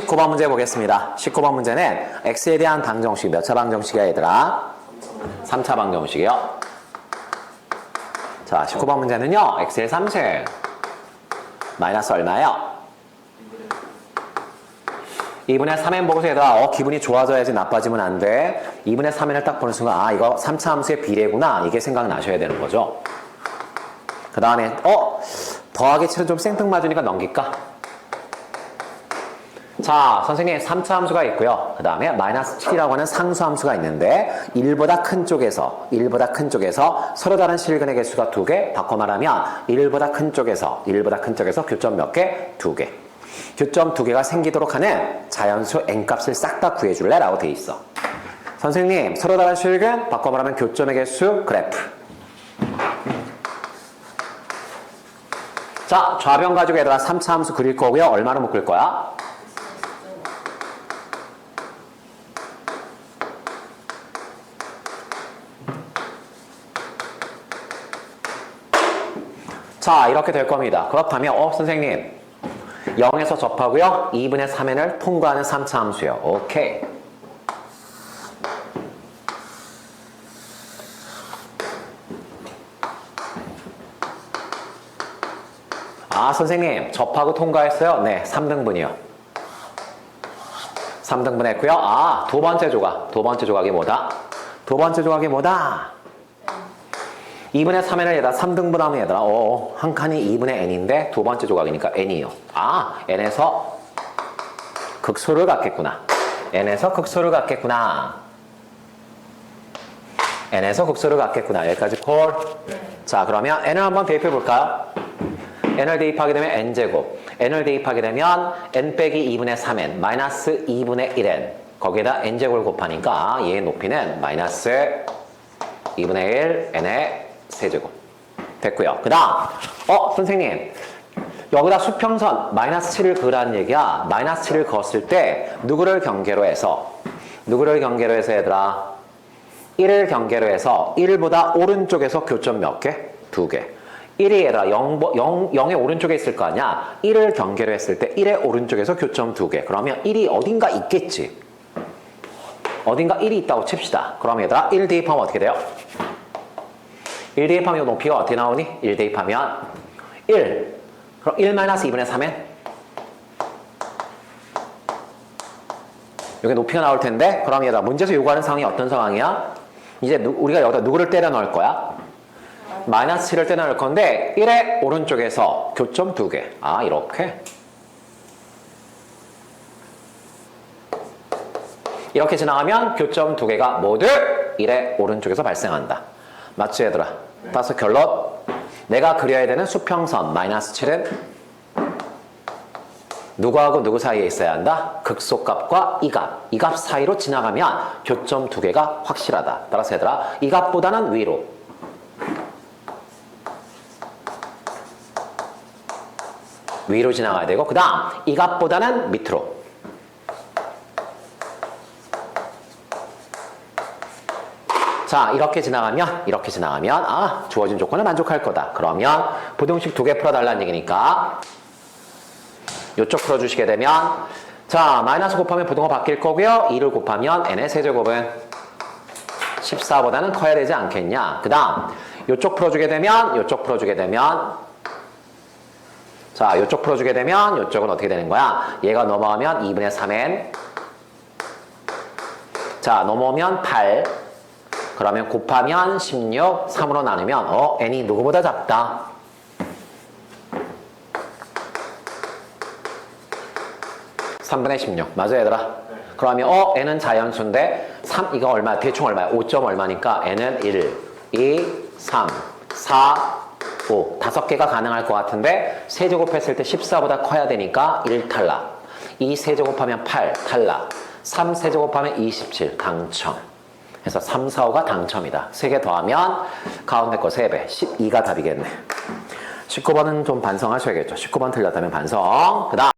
19번 문제 보겠습니다. 19번 문제는 x에 대한 방정식 몇 차 방정식이야 얘들아? 3차 방정식이요. 자, 19번 문제는요. x의 3승 마이너스 얼마예요? 2분의 3n 보고서 얘들아 어, 기분이 좋아져야지 나빠지면 안 돼. 2분의 3n을 딱 보는 순간 아 이거 3차 함수의 비례구나 이게 생각나셔야 되는 거죠. 그 다음에 어 더하기 7은 좀 생뚱맞으니까 넘길까? 자, 선생님 3차 함수가 있고요. 그 다음에 마이너스 7이라고 하는 상수 함수가 있는데 1보다 큰 쪽에서 1보다 큰 쪽에서 서로 다른 실근의 개수가 두 개, 바꿔 말하면 1보다 큰 쪽에서 1보다 큰 쪽에서 교점 몇 개? 두 개. 교점 두 개가 생기도록 하는 자연수 n값을 싹 다 구해줄래? 라고 돼 있어. 선생님, 서로 다른 실근, 바꿔 말하면 교점의 개수, 그래프. 자, 좌변 가지고 얘들아 3차 함수 그릴 거고요. 얼마나 묶을 거야? 자, 이렇게 될 겁니다. 그렇다면, 어, 선생님. 0에서 접하고요. 2분의 3n을 통과하는 3차 함수요. 오케이. 아, 선생님. 접하고 통과했어요? 네, 3등분이요. 3등분 했고요. 아, 두 번째 조각. 두 번째 조각이 뭐다? 두 번째 조각이 뭐다? 2분의 3n을 얘들아 3등분 하면 얘들아 어, 한 칸이 2분의 n인데 두 번째 조각이니까 n이요. 아 n에서 극소를 갖겠구나. n에서 극소를 갖겠구나. n에서 극소를 갖겠구나. 여기까지 콜. 자 그러면 n을 한번 대입해 볼까요? n을 대입하게 되면 n제곱. n을 대입하게 되면 n 빼기 2분의 3n 마이너스 2분의 1n 거기에다 n제곱을 곱하니까 얘의 높이는 마이너스 2분의 1 n의 세제곱 됐고요. 그 다음 어 선생님 여기다 수평선 마이너스 7을 그으라는 얘기야. 마이너스 7을 그었을 때 누구를 경계로 해서 누구를 경계로 해서 얘들아 1을 경계로 해서 1보다 오른쪽에서 교점 몇 개? 두 개. 1이 얘들아 0, 0, 0의 오른쪽에 있을 거 아니야? 1을 경계로 했을 때 1의 오른쪽에서 교점 두 개. 그러면 1이 어딘가 있겠지. 어딘가 1이 있다고 칩시다. 그럼 얘들아 1 대입하면 어떻게 돼요? 1 대입하면 높이가 어떻게 나오니? 1 대입하면 1. 그럼 1 마이너스 2분의 3엔? 여기 높이가 나올 텐데 그럼 얘들아 문제에서 요구하는 상황이 어떤 상황이야? 이제 누, 우리가 여기다 누구를 때려 넣을 거야? 마이너스 7을 때려 넣을 건데 1의 오른쪽에서 교점 2개. 아 이렇게. 이렇게 지나가면 교점 두 개가 모두 1의 오른쪽에서 발생한다. 맞지 얘들아? 따라서 결론 내가 그려야 되는 수평선 마이너스 7은 누구하고 누구 사이에 있어야 한다? 극소값과 이 값. 이 값 사이로 지나가면 교점 두 개가 확실하다. 따라서 얘들아 이 값보다는 위로 위로 지나가야 되고 그 다음 이 값보다는 밑으로 자 이렇게 지나가면 이렇게 지나가면 아 주어진 조건을 만족할 거다. 그러면 부등식 두 개 풀어달라는 얘기니까 요쪽 풀어주시게 되면 자 마이너스 곱하면 부등호 바뀔 거고요. 2를 곱하면 n의 세제곱은 14보다는 커야 되지 않겠냐. 그 다음 요쪽 풀어주게 되면 요쪽 풀어주게 되면 자 요쪽 풀어주게 되면 요쪽은 어떻게 되는 거야? 얘가 넘어가면 2분의 3n 자 넘어오면 8 그러면 곱하면 16, 3으로 나누면 어 n이 누구보다 작다. 삼분의 16. 맞아 얘들아? 그러면 어 n은 자연수인데 3 이거 얼마 대충 얼마야? 5점 얼마니까 n은 1, 2, 3, 4, 5 다섯 개가 가능할 것 같은데 세제곱했을 때 14보다 커야 되니까 1 탈락 2 세제곱하면 8 탈락 3 세제곱하면 27 당첨 그래서 3, 4, 5가 당첨이다. 3개 더하면 가운데 거 3배, 12가 답이겠네. 19번은 좀 반성하셔야겠죠. 19번 틀렸다면 반성. 그 다음